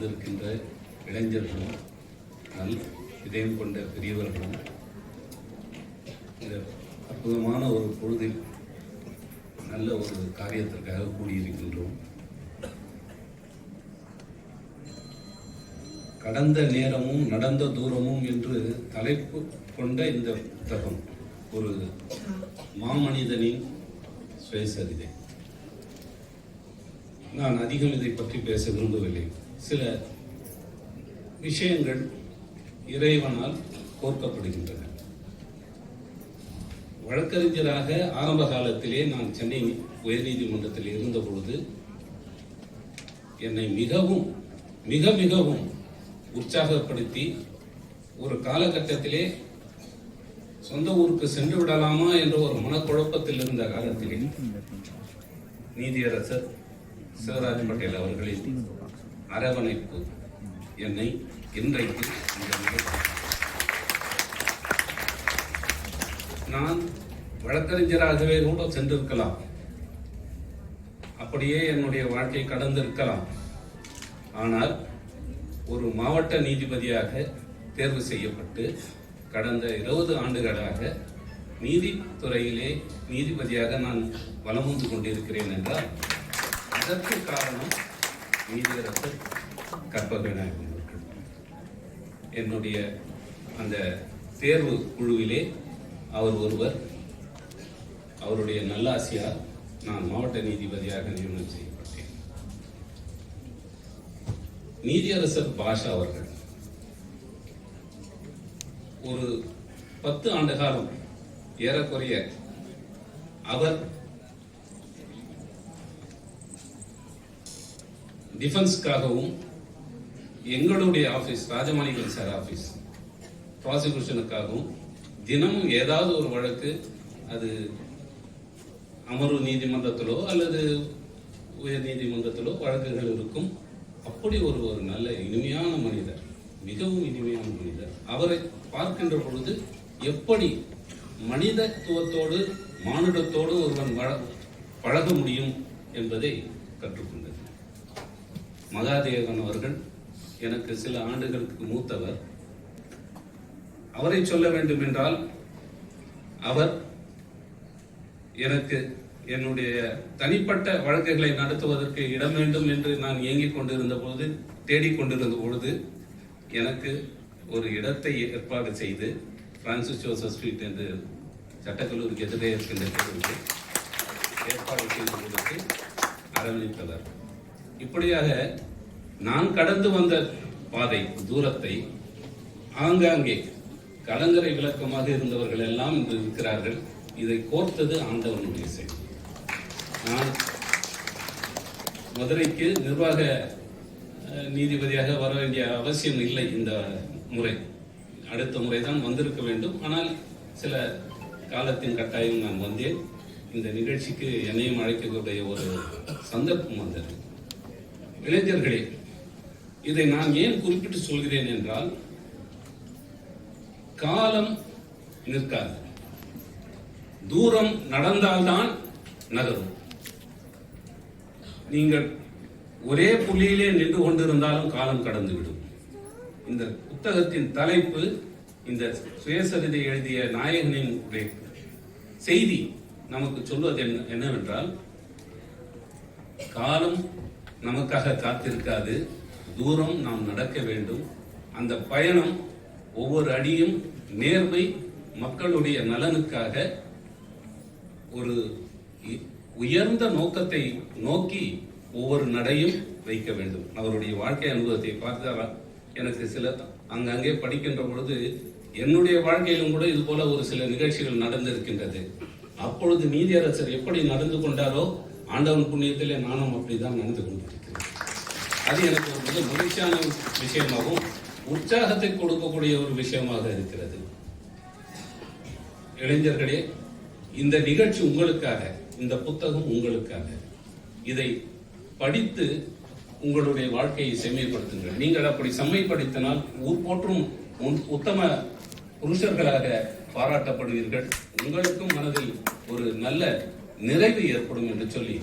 இளைஞர்களும் நல் இதயம் கொண்ட பெரியவர்களும் இந்த அற்புதமான ஒரு பொழுதில் நல்ல ஒரு காரியத்திற்காக கூடியிருக்கின்றோம். கடந்த நேரமும் நடந்த தூரமும் என்று தலைப்பு கொண்ட இந்த புத்தகம் ஒரு மாமனிதனின் சுயசரிதை. நான் அதிகம் இதை பற்றி பேச விரும்பவில்லை. சில விஷயங்கள் இறைவனால் கோர்க்கப்படுகின்றன. வழக்கறிஞராக ஆரம்ப காலத்திலே நான் சென்னை உயர்நீதிமன்றத்தில் இருந்த பொழுது என்னை மிகவும் மிக மிகவும் உற்சாகப்படுத்தி ஒரு காலகட்டத்திலே சொந்த ஊருக்கு சென்று விடலாமா என்ற ஒரு மனக்குழப்பத்தில் இருந்த காலத்திலே நீதியரசர் சிவராஜ் பட்டேல் அவர்களின் அரவணைப்பு என்னை இன்றைக்கு நான் வழக்கறிஞராகவே கூட சென்றிருக்கலாம். அப்படியே என்னுடைய வாழ்க்கை கடந்திருக்கலாம். ஆனால் ஒரு மாவட்ட நீதிபதியாக தேர்வு செய்யப்பட்டு கடந்த இருபது ஆண்டுகளாக நீதித்துறையிலே நீதிபதியாக நான் வலம் வந்து கொண்டிருக்கிறேன் என்றால் அதற்கு காரணம் நீதியரசர் கற்பக விநாயகம் அவர்கள் என்னுடைய அந்த தேர்வு குழுவிலே அவர் ஒருவர் அவருடைய நல்லாசியால் நான் மாவட்ட நீதிபதியாக நியமனம் செய்யப்பட்டேன். நீதியரசர் பாஷா அவர்கள் ஒரு பத்து ஆண்டு காலம் ஏறக்குறைய அவர் டிஃபென்ஸ்க்காகவும் எங்களுடைய ஆஃபீஸ் ராஜமாணிகள் சார் ஆஃபீஸ் ப்ராசிக்யூஷனுக்காகவும் தினமும் ஏதாவது ஒரு வழக்கு அது அமர்வு நீதிமன்றத்திலோ அல்லது உயர் நீதிமன்றத்திலோ வழக்குகள் இருக்கும். அப்படி ஒரு ஒரு நல்ல இனிமையான மனிதர் மிகவும் இனிமையான மனிதர் அவரை பார்க்கின்ற பொழுது எப்படி மனிதத்துவத்தோடு மானுடத்தோடு ஒருவன் பழக முடியும் என்பதை கற்றுக்கொள்ளும் மகாதேவன் அவர்கள் எனக்கு சில ஆண்டுகளுக்கு மூத்தவர். அவரை சொல்ல வேண்டும் என்றால் அவர் எனக்கு என்னுடைய தனிப்பட்ட வழக்குகளை நடத்துவதற்கு இடம் வேண்டும் என்று நான் இயங்கிக் கொண்டிருந்த பொழுது தேடிக் கொண்டிருந்த பொழுது எனக்கு ஒரு இடத்தை ஏற்பாடு செய்து பிரான்சிஸ் ஜோசப் ஸ்ட்ரீட் என்று சட்டக்கல்லூரிக்கு எதிரே இருக்கின்ற ஏற்பாடு செய்து கொடுத்து அரவணைத்தவர். இப்படியாக நான் கடந்து வந்த பாதை தூரத்தை ஆங்காங்கே கலங்கரை விளக்கமாக இருந்தவர்கள் எல்லாம் இன்று இருக்கிறார்கள். இதை கோர்த்தது ஆண்டவனுடைய செயல். நான் மதுரைக்கு நிர்வாக நீதிபதியாக வர வேண்டிய அவசியம் இல்லை இந்த முறை. அடுத்த முறை தான் வந்திருக்க வேண்டும். ஆனால் சில காலத்தின் கட்டாயம் நான் வந்தேன். இந்த நிகழ்ச்சிக்கு என்னையும் அழைக்கக்கூடிய ஒரு சந்தர்ப்பம் வந்தது. இளைஞர்களே இதை நான் ஏன் குறிப்பிட்டு சொல்கிறேன் என்றால் காலம் நிற்காது. தூரம் நடந்தால்தான் நகரும். நீங்கள் ஒரே புள்ளியிலே நின்று கொண்டிருந்தாலும் காலம் கடந்துவிடும். இந்த புத்தகத்தின் தலைப்பு இந்த சுயசரிதை எழுதிய நாயகனின் செய்தி நமக்கு சொல்வது என்ன என்னவென்றால் காலம் நமக்காக காத்திருக்காது. தூரம் நாம் நடக்க வேண்டும். அந்த பயணம் ஒவ்வொரு அடியும் நேர்மை மக்களுடைய நலனுக்காக ஒரு இ- உயர்ந்த நோக்கத்தை நோக்கி ஒவ்வொரு நடையும் வைக்க வேண்டும். அவருடைய வாழ்க்கை அனுபவத்தை பார்த்தாரா? எனக்கு சில அங்கங்கே படிக்கின்ற பொழுது என்னுடைய வாழ்க்கையிலும் கூட இது போல ஒரு சில நிகழ்ச்சிகள் நடந்திருக்கின்றது. அப்பொழுது நீதியரசர் எப்படி நடந்து கொண்டாரோ ஆண்டவன் புண்ணியத்திலே நானும் அப்படிதான் நடந்து கொண்டிருக்கிறேன். அது எனக்கு ஒரு மிக மகிழ்ச்சியான விஷயமாகவும் உற்சாகத்தை கொடுக்கக்கூடிய ஒரு விஷயமாக இருக்கிறது. இளைஞர்களே இந்த நிகழ்ச்சி உங்களுக்காக இந்த புத்தகம் உங்களுக்காக. இதை படித்து உங்களுடைய வாழ்க்கையை செம்மைப்படுத்துங்கள். நீங்கள் அப்படி செம்மைப்படுத்தினால் ஊர் போற்றும் உன்- உத்தம புருஷர்களாக பாராட்டப்படுவீர்கள். உங்களுக்கும் மனதில் ஒரு நல்ல நிறைவு ஏற்படும் என்று சொல்லி